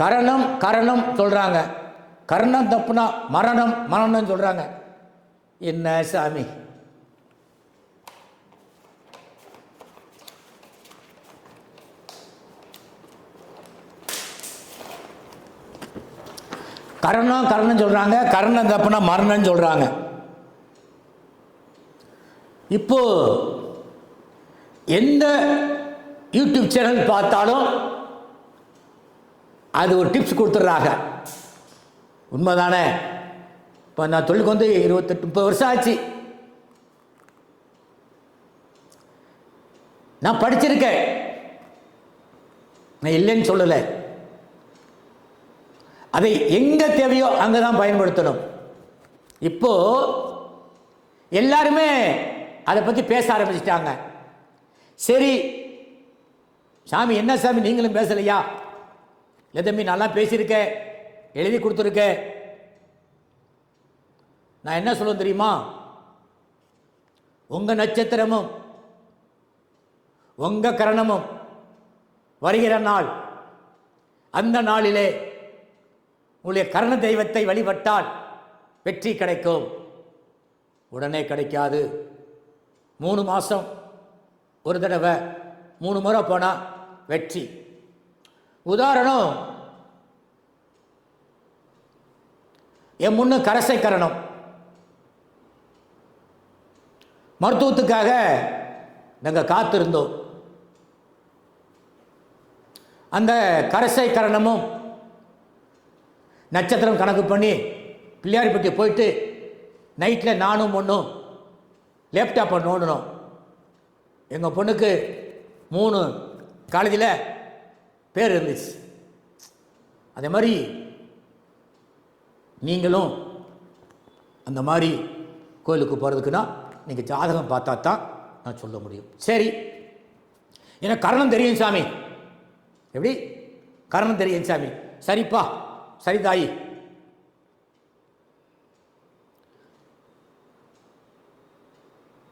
கரணம் கரணம் சொல்கிறாங்க கரணம் தப்புனா மரணம் மரணம் சொல்கிறாங்க என்ன சாமி? கரணம் கரணம் சொல்கிறாங்க கரணம் தப்புனா மரணம் சொல்கிறாங்க இப்போ எந்த யூடியூப் சேனல் பார்த்தாலும் அது ஒரு டிப்ஸ் கொடுத்துட்றாங்க. உண்மைதானே? இப்போ நான் தொழிலுக்கு வந்து இருபத்தெட்டு முப்பது வருஷம் ஆச்சு. நான் படிச்சிருக்கேன். நான் இல்லைன்னு சொல்லலை. அதை எங்கே தேவையோ அங்கே தான் பயன்படுத்தணும். இப்போ எல்லாருமே அதை பற்றி பேச ஆரம்பிச்சிட்டாங்க. சரி சாமி என்ன சாமி நீங்களும் பேசலையா? இல்லை தம்பி நல்லா பேசியிருக்க. எழுதி கொடுத்துருக்க. நான் என்ன சொல்ல தெரியுமா? உங்கள் நட்சத்திரமும் உங்கள் கரணமும் வருகிற நாள் அந்த நாளிலே உங்களுடைய கரண தெய்வத்தை வழிபட்டால் வெற்றி கிடைக்கும். உடனே கிடைக்காது. மூணு மாதம் ஒரு தடவை மூணு முறை போனால் வெற்றி. உதாரணம் என் முன்னு கரசை கரணம் மருத்துவத்துக்காக நாங்கள் காத்திருந்தோம். அந்த கரசை கரணமும் நட்சத்திரம் கணக்கு பண்ணி பிள்ளையார்பட்டி போயிட்டு நைட்டில் நானும் பொண்ணும் லேப்டாப்பை நோண்டணும் எங்கள் பொண்ணுக்கு மூணு காலேஜில் பேர் இருந்துச்சு. அதே மாதிரி நீங்களும் அந்த மாதிரி கோயிலுக்கு போகிறதுக்குன்னா நீங்கள் ஜாதகம் பார்த்தா தான் நான் சொல்ல முடியும். சரி. எனக்கு கரணம் தெரியும் சாமி. எப்படி? கரணம் தெரியும் சாமி. சரிப்பா. சரி தாயி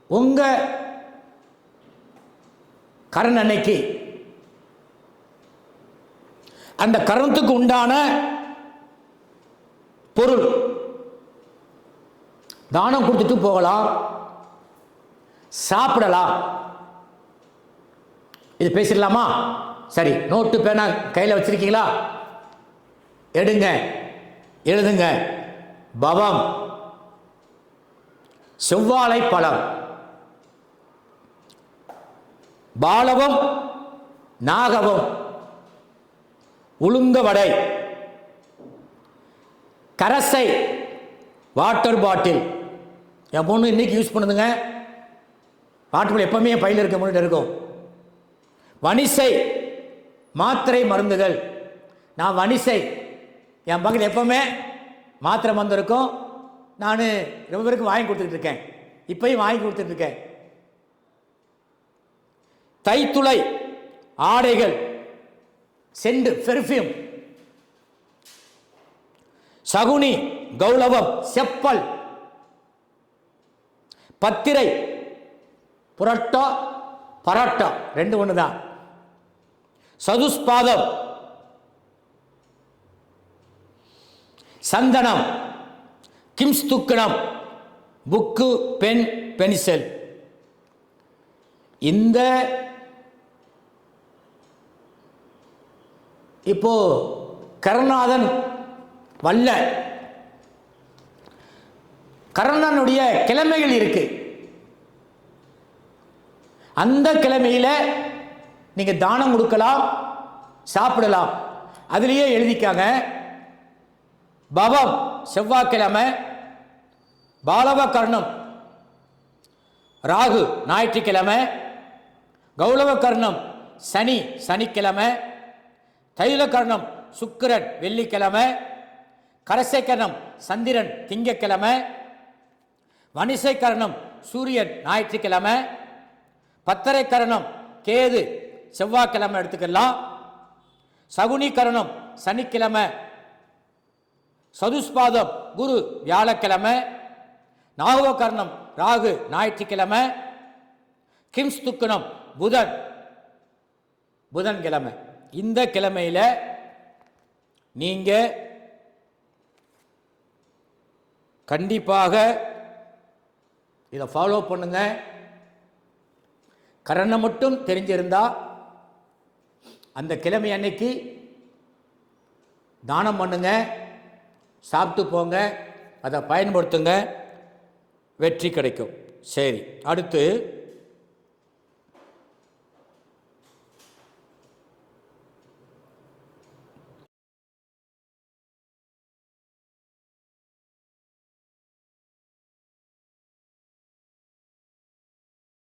உங்கள் கரண் அன்னைக்கு அந்த கரணத்துக்கு உண்டான பொருள். தானம் கொடுத்துட்டு போகலாம். சாப்பிடலாம். இது பேசிடலாமா? சரி நோட்டு பேனா கையில் வச்சிருக்கீங்களா? எடுங்க. எழுதுங்க. பவம். செவ்வாழை பழம். பாலவம் நாகவம். உளுந்த வடை. கரசை வாட்டர் பாட்டில் என் பொண்ணு இன்னைக்கு யூஸ் பண்ணுதுங்க. வாட்டர் பாட்டில் எப்பவுமே என் பையில் இருக்க முன்னாடி இருக்கும். வனிசை மாத்திரை மருந்துகள். நான் வனிசை என் பக்கத்தில் எப்பவுமே மாத்திரை மருந்து இருக்கும். நான் ரொம்ப பேருக்கு வாங்கி கொடுத்துக்கிட்டு இருக்கேன். இப்பயும் வாங்கி கொடுத்துட்டு இருக்கேன். தைத்துளை ஆடைகள். Scent perfume. சகுனி கௌலவம் செப்பல். பத்திரை புரட்டா பராட்டா. ரெண்டு ஒன்று தான் சதுஸ்பாதம் சந்தனம். கிம்ஸ்துக்கணம். Book pen pencil. இந்த இப்போ கருணாதன் வல்ல. கருணனுடைய கிழமைகள் இருக்கு. அந்த கிழமையில நீங்க தானம் கொடுக்கலாம் சாப்பிடலாம். அதுலேயே எழுதிக்காங்க பவம் செவ்வாய்க்கிழமை பாலவ கர்ணம் ராகு ஞாயிற்றுக்கிழமை கௌரவ கர்ணம் சனி சனிக்கிழமை தைல கர்ணம் சுக்கிரன் வெள்ளிக்கிழமை கரசை கர்ணம் சந்திரன் திங்கக்கிழமை வனிசை கரணம் சூரியன் ஞாயிற்றுக்கிழமை பத்தரை கரணம் கேது செவ்வாய்க்கிழமை எடுத்துக்கலாம். சகுனி கரணம் சனிக்கிழமை சதுஸ்பாதம் குரு வியாழக்கிழமை நாகுவ கர்ணம் ராகு ஞாயிற்றுக்கிழமை கிம்ஸ்துக்கணம் புதன் புதன்கிழமை. இந்த கிழமையில நீங்கள் கண்டிப்பாக இதை ஃபாலோ பண்ணுங்க. கரணை மட்டும் தெரிஞ்சிருந்தால் அந்த கிழமை அன்னைக்கு தானம் பண்ணுங்க சாப்பிட்டு போங்க அதை பயன்படுத்துங்க வெற்றி கிடைக்கும். சரி அடுத்து